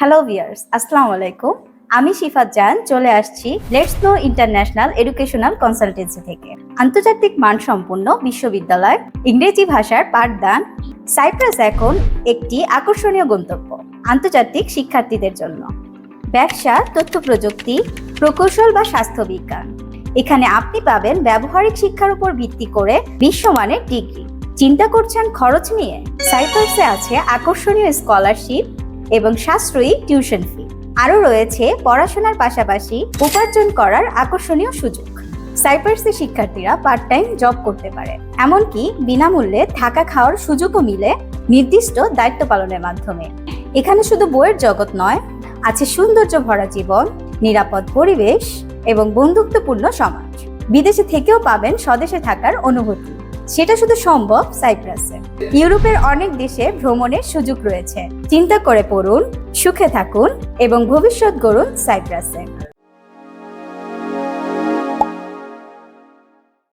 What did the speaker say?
Hello viewers আসসালামু আলাইকুম আমি শিফাত জান, চলে আসছি let's know international educational consultancy থেকে। আন্তর্জাতিক মানসম্পন্ন বিশ্ববিদ্যালয়, ইংরেজি ভাষার পাঠদান সাইপ্রাস এখন একটি আকর্ষণীয় গন্তব্য, আন্তর্জাতিক শিক্ষার্থীদের জন্য। ব্যবসা, তথ্য প্রযুক্তি, প্রকৌশল বা স্বাস্থ্য বিজ্ঞান এখানে আপনি পাবেন ব্যবহারিক শিক্ষার উপর ভিত্তি করে বিশ্বমানের ডিগ্রি। চিন্তা করছেন খরচ নিয়ে? সাইপ্রাসে আছে আকর্ষণীয় স্কলারশিপ এবং সাশ্রয়ী টিউশন ফি। আরও রয়েছে পড়াশোনার পাশাপাশি উপার্জন করার আকর্ষণীয় সুযোগ। সাইপ্রাসের শিক্ষার্থীরা পার্ট টাইম জব করতে পারে। এমনকি বিনামূল্যে থাকা খাওয়ার সুযোগও মিলে নির্দিষ্ট দায়িত্ব পালনের মাধ্যমে। এখানে শুধু বইয়ের জগৎ নয়, আছে সৌন্দর্য ভরা জীবন, নিরাপদ পরিবেশ এবং বন্ধুত্বপূর্ণ সমাজ। বিদেশে থেকেও পাবেন স্বদেশে থাকার অনুভূতি। সেটা শুধু সম্ভব সাইপ্রাসে। ইউরোপের অনেক দেশে ভ্রমণের সুযোগ রয়েছে। চিন্তা করে পড়ুন, সুখে থাকুন এবং ভবিষ্যৎ গড়ুন সাইপ্রাসে।